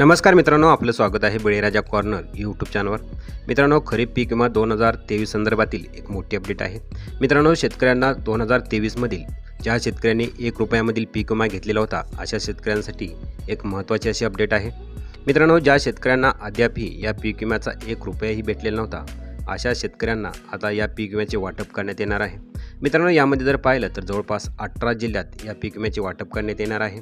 नमस्कार मित्रांनो आपलं स्वागत आहे बळीराजा कॉर्नर यूट्यूब चॅनलवर मित्रांनो खरीप पीक विमा दोन हजार तेवीस संदर्भातील एक मोठी अपडेट आहे. मित्रांनो शेतकऱ्यांना दोन हजार तेवीसमधील ज्या शेतकऱ्यांनी एक रुपयामधील पीक विमा घेतलेला होता अशा शेतकऱ्यांसाठी एक महत्त्वाची अशी अपडेट आहे. मित्रांनो ज्या शेतकऱ्यांना अद्यापही या पीक विम्याचा एक रुपयाही भेटलेला नव्हता अशा शेतकऱ्यांना आता या पीक विम्याचे वाटप करण्यात येणार आहे. मित्रांनो यामध्ये जर पाहिलं तर जवळपास अठरा जिल्ह्यात या पीक विम्याचे वाटप करण्यात येणार आहे.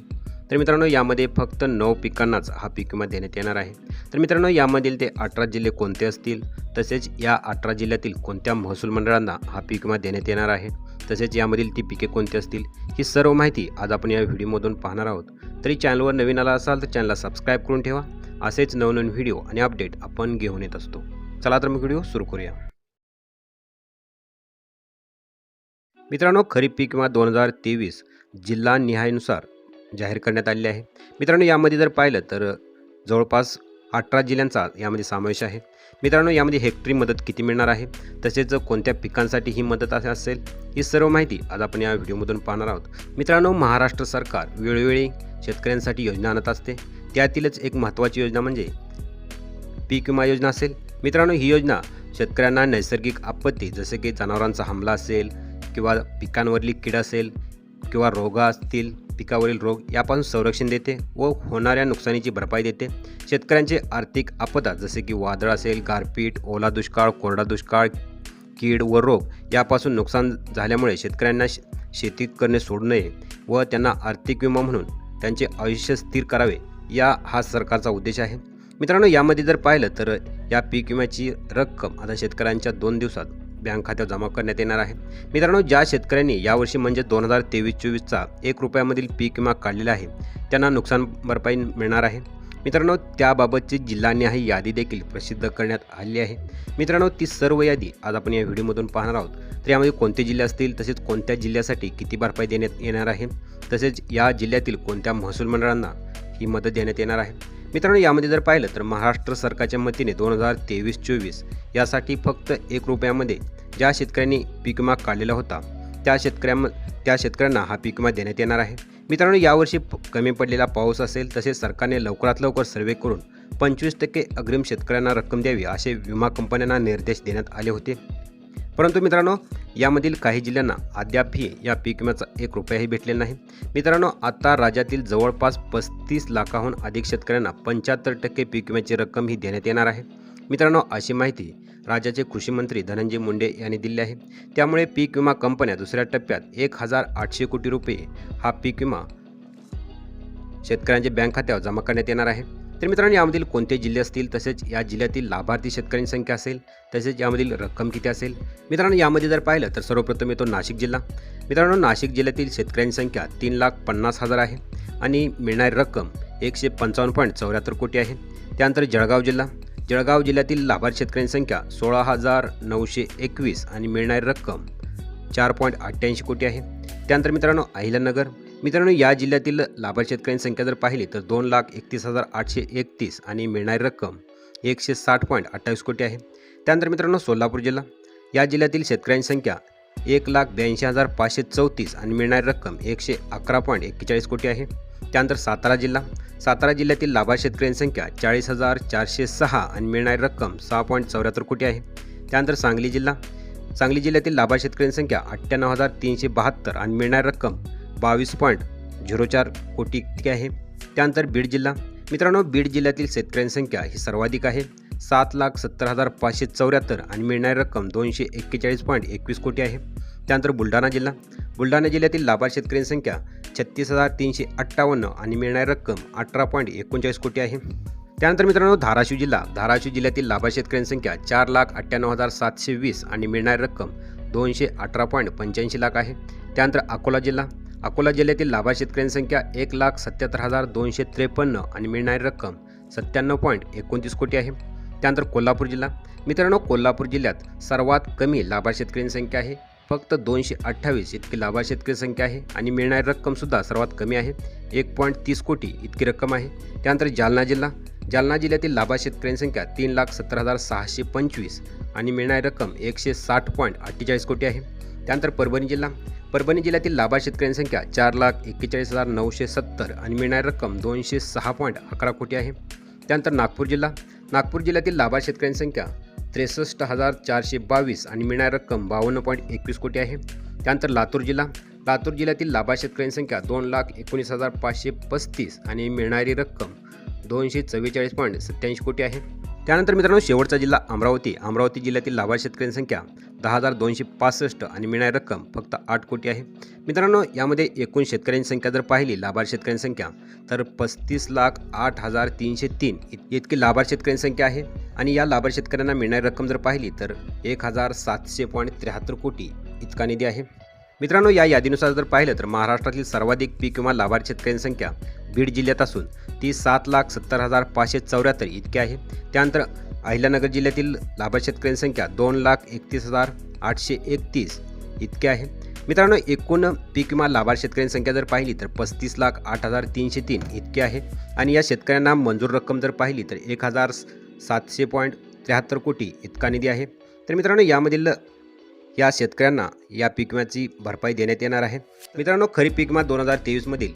तर मित्रांनो यामध्ये फक्त नऊ पिकांनाच हा पीक विमा देण्यात येणार आहे. तर मित्रांनो यामधील ते अठरा जिल्हे कोणते असतील? तसेच या अठरा जिल्ह्यातील कोणत्या महसूल मंडळांना हा पीक विमा देण्यात येणार आहे? तसेच यामधील ती पिके कोणती असतील? ही सर्व माहिती आज आपण या व्हिडिओमधून पाहणार आहोत. तरी चॅनलवर नवीन आला असाल तर चॅनलला सबस्क्राईब करून ठेवा. असेच नवनवीन व्हिडिओ आणि अपडेट आपण घेऊन येत असतो. चला तर मग व्हिडिओ सुरू करूया. मित्रांनो खरीप पीक विमा दोन हजार तेवीस जिल्हा निहायनुसार जाहीर करण्यात आलेले आहे. मित्रांनो यामध्ये जर पाहिलं तर जवळपास अठरा जिल्ह्यांचा यामध्ये समावेश आहे. मित्रांनो यामध्ये हेक्टरी मदत किती मिळणार आहे? तसेच कोणत्या पिकांसाठी ही मदत असेल? ही सर्व माहिती आज आपण या व्हिडिओमधून पाहणार आहोत. मित्रांनो महाराष्ट्र सरकार वेळोवेळी शेतकऱ्यांसाठी योजना आणत असते. त्यातीलच एक महत्त्वाची योजना म्हणजे पीक विमा योजना असेल. मित्रांनो ही योजना शेतकऱ्यांना नैसर्गिक आपत्ती जसे की जनावरांचा हमला असेल किंवा पिकांवरली कीड असेल किंवा रोग असतील पिकावरील रोग यापासून संरक्षण देते व होणाऱ्या नुकसानीची भरपाई देते. शेतकऱ्यांचे आर्थिक आपदा जसे की वादळ असेल गारपीट ओला दुष्काळ कोरडा दुष्काळ कीड व रोग यापासून नुकसान झाल्यामुळे शेतकऱ्यांना शेती करणे सोडू नये व त्यांना आर्थिक विमा म्हणून त्यांचे आयुष्य स्थिर करावे या हा सरकारचा उद्देश आहे. मित्रांनो यामध्ये जर पाहिलं तर या पीक विम्याची रक्कम आता शेतकऱ्यांच्या दोन दिवसात बँक खात्यात जमा करण्यात येणार आहे. मित्रांनो ज्या शेतकऱ्यांनी यावर्षी म्हणजे दोन हजार तेवीस चोवीसचा एक रुपयामधील पीक विमा काढलेला आहे त्यांना नुकसान भरपाई मिळणार आहे. मित्रांनो त्याबाबतची जिल्हानिहाय यादी देखील प्रसिद्ध करण्यात आली आहे. मित्रांनो ती सर्व यादी आज आपण या व्हिडिओमधून पाहणार आहोत. तर यामध्ये कोणते जिल्हे असतील तसेच कोणत्या जिल्ह्यासाठी किती भरपाई देण्यात येणार आहे तसेच या जिल्ह्यातील कोणत्या महसूल मंडळांना ही मदत देण्यात येणार आहे. मित्रांनो यामध्ये जर पाहिलं तर महाराष्ट्र सरकारच्या मतीने दोन हजार तेवीस चोवीस यासाठी फक्त एक रुपयामध्ये ज्या शेतकऱ्यांनी पीक विमा काढलेला होता त्या शेतकऱ्यां त्या शेतकऱ्यांना हा पीक विमा देण्यात येणार आहे. मित्रांनो यावर्षी कमी पडलेला पाऊस असेल तसेच सरकारने लवकरात लवकर सर्वे करून पंचवीस टक्के अग्रिम शेतकऱ्यांना रक्कम द्यावी असे विमा कंपन्यांना निर्देश देण्यात आले होते. परंतु मित्रांनो यामधील काही जिल्ह्यांना अद्यापही या पीक विम्याचा एक रुपयाही भेटलेला नाही. मित्रांनो आता राज्यातील जवळपास पस्तीस लाखाहून अधिक शेतकऱ्यांना पंच्याहत्तर टक्के पीक विम्याची रक्कम ही देण्यात येणार आहे. मित्रांनो अशी माहिती राज्याचे कृषी मंत्री धनंजय मुंडे यांनी दिली आहे. त्यामुळे पीक विमा कंपन्या दुसऱ्या टप्प्यात एक हजार आठशे कोटी रुपये हा पीक विमा शेतकऱ्यांच्या बँक खात्यावर जमा करण्यात येणार आहे. तर मित्रांनो यामधील कोणते जिल्हे असतील तसेच या जिल्ह्यातील लाभार्थी शेतकऱ्यांची संख्या असेल तसेच यामधील रक्कम किती असेल मित्रांनो यामध्ये जर पाहिलं तर सर्वप्रथम येतो नाशिक जिल्हा. मित्रांनो नाशिक जिल्ह्यातील शेतकऱ्यांची संख्या तीन लाख पन्नास हजार आहे आणि मिळणारी रक्कम एकशे पंचावन्न पॉईंट चौऱ्याहत्तर कोटी आहे. त्यानंतर जळगाव जिल्हा. जळगाव जिल्ह्यातील लाभार्थी शेतकऱ्यांची संख्या सोळा हजार नऊशे एकवीस आणि मिळणारी रक्कम चार पॉईंट अठ्ठ्याऐंशी कोटी आहे. त्यानंतर मित्रांनो अहिल्यानगर. मित्रांनो या जिल्ह्यातील लाभार्थी शेतकऱ्यांची संख्या जर पाहिली तर दोन लाख एकतीस हजार आठशे एकतीस आणि मिळणारी रक्कम एकशे साठ पॉईंट अठ्ठावीस कोटी आहे. त्यानंतर मित्रांनो सोलापूर जिल्हा. या जिल्ह्यातील शेतकऱ्यांची संख्या एक लाख ब्याऐंशी हजार पाचशे चौतीस आणि मिळणारी रक्कम एकशे अकरा पॉईंट एक्केचाळीस कोटी आहे. त्यानंतर सातारा जिल्हा. सातारा जिल्ह्यातील लाभार्थी शेतकऱ्यांची संख्या चाळीस हजार चारशे सहा आणि मिळणारी रक्कम सहा पॉईंट चौऱ्याहत्तर कोटी आहे. त्यानंतर सांगली जिल्हा. सांगली जिल्ह्यातील लाभार्थी शेतकऱ्यांची संख्या अठ्ठ्याण्णव हजार तीनशे बहात्तर आणि मिळणारी रक्कम बावीस पॉईंट झिरो चार कोटी इतकी आहे. त्यानंतर बीड जिल्हा. मित्रांनो बीड जिल्ह्यातील शेतकऱ्यांची संख्या ही सर्वाधिक आहे. सात लाख सत्तर हजार पाचशे चौऱ्याहत्तर आणि मिळणारी रक्कम दोनशे एक्केचाळीस पॉईंट एकवीस कोटी आहे. त्यानंतर बुलढाणा जिल्हा. बुलढाणा जिल्ह्यातील लाभार्थी शेतकऱ्यांची संख्या छत्तीस हजार तीनशे अठ्ठावन्न आणि मिळणारी रक्कम अठरा पॉईंट एकोणचाळीस कोटी आहे. त्यानंतर मित्रांनो धाराशिव जिल्हा. धाराशिव जिल्ह्यातील लाभार्थी शेतकऱ्यांची संख्या चार लाख अठ्ठ्याण्णव हजार सातशे वीस आणि मिळणारी रक्कम दोनशे अठरा पॉईंट पंच्याऐंशी लाख आहे. त्यानंतर अकोला जिल्हा. अकोला जिल्ह्यातील लाभा शेतकऱ्यांची संख्या एक लाख सत्याहत्तर हजार दोनशे त्रेपन्न आणि मिळणारी रक्कम सत्त्याण्णव पॉईंट एकोणतीस कोटी आहे. त्यानंतर कोल्हापूर जिल्हा. मित्रांनो कोल्हापूर जिल्ह्यात सर्वात कमी लाभा शेतकऱ्यांची संख्या आहे. फक्त दोनशे अठ्ठावीस इतकी लाभा शेतकरी संख्या आहे आणि मिळणारी रक्कमसुद्धा सर्वात कमी आहे. एक पॉईंट तीस कोटी इतकी रक्कम आहे. त्यानंतर जालना जिल्हा. जालना जिल्ह्यातील लाभा शेतकऱ्यांची संख्या तीन लाख सत्तर हजार सहाशे पंचवीस आणि मिळणारी रक्कम एकशे साठ पॉईंट अठ्ठेचाळीस कोटी आहे. त्यानंतर परभणी जिल्हा. परभणी जिल्ह्यातील लाभार्थी शेतकऱ्यांची संख्या चार लाख एक्केचाळीस हजार नऊशे सत्तर आणि मिळणारी रक्कम दोनशे सहा पॉईंट अकरा कोटी आहे. त्यानंतर नागपूर जिल्हा. नागपूर जिल्ह्यातील लाभार्थी शेतकऱ्यांची संख्या त्रेसष्ट हजार चारशे बावीस आणि मिळणारी रक्कम बावन्न पॉईंट एकवीस कोटी आहे. त्यानंतर लातूर जिल्हा. लातूर जिल्ह्यातील लाभार्थी शेतकऱ्यांची संख्या दोन लाख एकोणीस हजार पाचशे पस्तीस आणि मिळणारी रक्कम दोनशे चव्वेचाळीस पॉईंट सत्याऐंशी कोटी आहे. त्यानंतर मित्रांनो शेवटचा जिल्हा अमरावती. अमरावती जिल्ह्यातील लाभार्थी शेतकऱ्यांची संख्या दहा हजार दोनशे पासष्ट आणि मिळणारी रक्कम फक्त आठ कोटी आहे. मित्रांनो यामध्ये एकूण शेतकऱ्यांची संख्या जर पाहिली लाभार्थी शेतकऱ्यांची संख्या तर पस्तीस लाख आठ हजार तीनशे तीन इत- इतकी लाभार्थी शेतकऱ्यांची संख्या आहे. आणि या लाभार्थी शेतकऱ्यांना मिळणारी रक्कम जर पाहिली तर एक हजार सातशे पॉईंट त्र्याहत्तर कोटी इतका निधी आहे. मित्रांनो या यादीनुसार जर पाहिलं तर महाराष्ट्रातील सर्वाधिक पीक विमा लाभार्थी शेतकऱ्यांची संख्या बीड जिल्ह्यात असून ती सात लाख सत्तर हजार पाचशे चौऱ्याहत्तर इतकी आहे. त्यानंतर अहिल्यानगर जिल्ह्यातील लाभार्थी शेतकऱ्यांची संख्या दोन लाख एकतीस हजार आठशे एकतीस इतके आहे. मित्रांनो एकूण पीक विमा लाभार्थी शेतकऱ्यांची संख्या जर पाहिली तर पस्तीस लाख आठ हजार तीनशे तीन इतकी आहे. आणि या शेतकऱ्यांना मंजूर रक्कम जर पाहिली तर एक हजार सातशे पॉईंट त्र्याहत्तर कोटी इतका निधी आहे. तर मित्रांनो यामधील या शेतकऱ्यांना या पीक विम्याची भरपाई देण्यात येणार आहे. मित्रांनो खरीप पीक विमा दोन हजार तेवीसमधील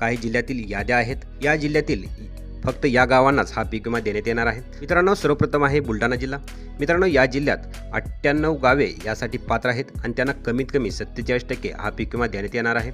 काही जिल्ह्यातील याद्या आहेत. या जिल्ह्यातील फक्त या गावांनाच हा पीक विमा देण्यात येणार आहे. मित्रांनो सर्वप्रथम आहे बुलढाणा जिल्हा. मित्रांनो या जिल्ह्यात अठ्ठ्याण्णव गावे यासाठी पात्र आहेत आणि त्यांना कमीत कमी सत्तेचाळीस टक्के हा पीक विमा देण्यात येणार आहे.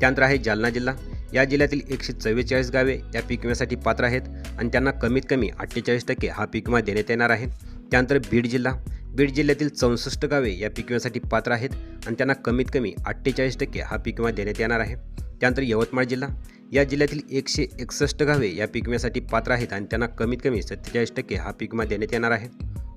त्यानंतर आहे जालना जिल्हा. या जिल्ह्यातील एकशे चव्वेचाळीस गावे या पीक विम्यासाठी पात्र आहेत आणि त्यांना कमीत कमी अठ्ठेचाळीस टक्के हा पीक विमा देण्यात येणार आहे. त्यानंतर बीड जिल्हा. बीड जिल्ह्यातील चौसष्ट गावे या पीक विम्यासाठी पात्र आहेत आणि त्यांना कमीत कमी अठ्ठेचाळीस टक्के हा पीक विमा देण्यात येणार आहे. त्यानंतर यवतमाळ जिल्हा. या जिल्ह्यातील एकशे एकसष्ट गावे या पीक विम्यासाठी पात्र आहेत आणि त्यांना कमीत कमी सत्तेचाळीस टक्के हा पीक विमा देण्यात येणार आहे.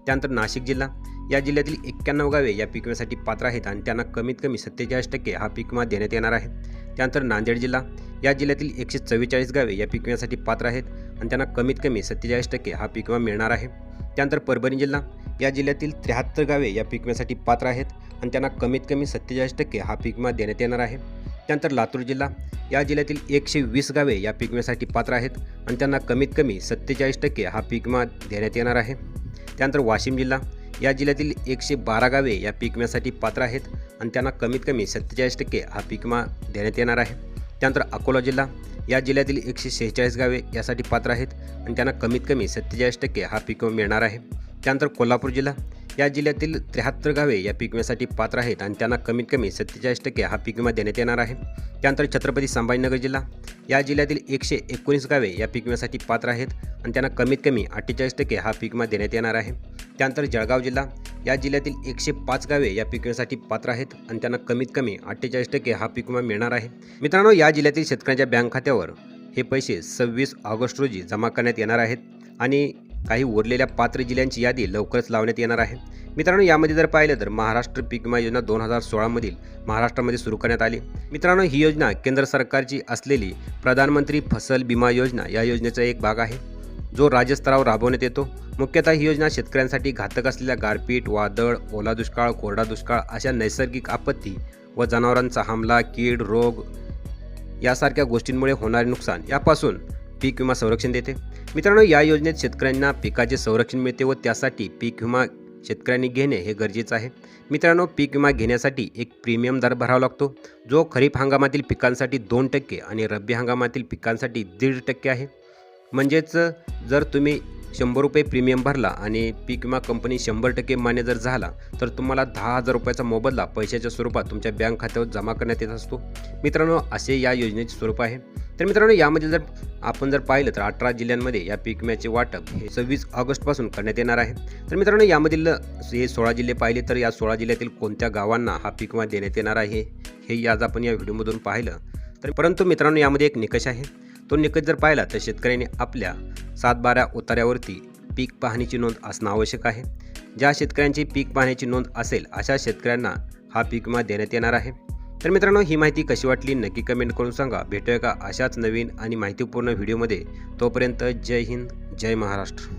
त्यानंतर नाशिक जिल्हा. या जिल्ह्यातील एक्क्याण्णव गावे या पीक विम्यासाठी पात्र आहेत आणि त्यांना कमीत कमी सत्तेचाळीस टक्के हा पीक विमा देण्यात येणार आहे. त्यानंतर नांदेड जिल्हा. या जिल्ह्यातील एकशे चव्वेचाळीस गावे या पीक विम्यासाठी पात्र आहेत आणि त्यांना कमीत कमी सत्तेचाळीस टक्के हा पीक विमा मिळणार आहे. त्यानंतर परभणी जिल्हा. या जिल्ह्यातील त्र्याहत्तर गावे या पीक विम्यासाठी पात्र आहेत आणि त्यांना कमीत कमी सत्तेचाळीस टक्के हा पीक विमा देण्यात येणार आहे. त्यानंतर लातूर जिल्हा. या जिल्ह्यातील एकशे वीस गावे या पीक विम्यासाठी पात्र आहेत आणि त्यांना कमीत कमी सत्तेचाळीस टक्के हा पीक विमा देण्यात येणार आहे. त्यानंतर वाशिम जिल्हा. या जिल्ह्यातील एकशे बारा गावे या पीक विम्यासाठी पात्र आहेत आणि त्यांना कमीत कमी सत्तेचाळीस टक्के हा पीक विमा देण्यात येणार आहे. त्यानंतर अकोला जिल्हा. या जिल्ह्यातील एकशे शेहेचाळीस गावे यासाठी पात्र आहेत आणि त्यांना कमीत कमी सत्तेचाळीस टक्के हा पीक विमा मिळणार आहे. त्यानंतर कोल्हापूर जिल्हा. या जिल्ह्यातील त्र्याहत्तर गावे या पीक विम्यासाठी पात्र आहेत आणि त्यांना कमीत कमी सत्तेचाळीस टक्के हा पीक विमा देण्यात येणार आहे. त्यानंतर छत्रपती संभाजीनगर जिल्हा. या जिल्ह्यातील एकशे एकोणीस गावे या पीक विम्यासाठी पात्र आहेत आणि त्यांना कमीत कमी अठ्ठेचाळीस टक्के हा पीक विमा देण्यात येणार आहे. त्यानंतर जळगाव जिल्हा. या जिल्ह्यातील एकशे पाच गावे या पीक विम्यासाठी पात्र आहेत आणि त्यांना कमीत कमी अठ्ठेचाळीस टक्के हा पीक विमा मिळणार आहे. मित्रांनो या जिल्ह्यातील शेतकऱ्यांच्या बँक खात्यावर हे पैसे सव्वीस ऑगस्ट रोजी जमा करण्यात येणार आहेत आणि काही उरलेल्या पात्र जिल्ह्यांची यादी लवकरच लावण्यात येणार आहे. मित्रांनो यामध्ये जर पाहिलं तर महाराष्ट्र पीक विमा योजना दोन हजार सोळामधील महाराष्ट्रामध्ये सुरू करण्यात आली. मित्रांनो ही योजना केंद्र सरकारची असलेली प्रधानमंत्री फसल विमा योजना या योजनेचा एक भाग आहे. जो राज्यस्तरावर राबवण्यात येतो. मुख्यतः ही योजना शेतकऱ्यांसाठी घातक असलेल्या गारपीट वादळ ओला दुष्काळ कोरडा दुष्काळ अशा नैसर्गिक आपत्ती व जनावरांचा हमला कीड रोग यासारख्या गोष्टींमुळे होणारे नुकसान यापासून पीक विमा संरक्षण देते. मित्रांनो या योजनेत शेतकऱ्यांना पिकाचे संरक्षण मिळते व त्यासाठी पीक विमा शेतकऱ्यांनी घेणे हे गरजेचं आहे. मित्रांनो पीक विमा घेण्यासाठी एक प्रीमियम दर भरावा लागतो. जो खरीप हंगामातील पिकांसाठी दोन टक्के आणि रब्बी हंगामातील पिकांसाठी दीड टक्के आहे. म्हणजेच जर तुम्ही शंभर रुपये प्रीमियम भरला आणि पीक विमा कंपनी शंभर टक्के मान्य जर झाला तर तुम्हाला दहा हजार रुपयाचा मोबदला पैशाच्या स्वरूपात तुमच्या बँक खात्यावर जमा करण्यात येत असतो. मित्रांनो असे या योजनेचे स्वरूप आहे. तर मित्रांनो यामध्ये जर आपण जर पाहिलं तर अठरा जिल्ह्यांमध्ये या पीक विम्याचे वाटप हे सव्वीस ऑगस्टपासून करण्यात येणार आहे. तर मित्रांनो यामधील हे सोळा जिल्हे पाहिले तर या सोळा जिल्ह्यातील कोणत्या गावांना हा पीक विमा देण्यात येणार आहे हे आज आपण या व्हिडिओमधून पाहिलं. तर परंतु मित्रांनो यामध्ये एक निकष आहे. तो निकष जर पाहिला तर शेतकऱ्यांनी आपल्या सात बारा उतार्यावरती पीक पाहणीची नोंद असणं आवश्यक आहे. ज्या शेतकऱ्यांची पीक पाहण्याची नोंद असेल अशा शेतकऱ्यांना हा पीक विमा देण्यात येणार आहे. तर मित्रांनो ही माहिती कशी वाटली नक्की कमेंट करून सांगा. भेटूया का अशाच नवीन आणि माहितीपूर्ण व्हिडिओमध्ये तोपर्यंत जय हिंद जय महाराष्ट्र.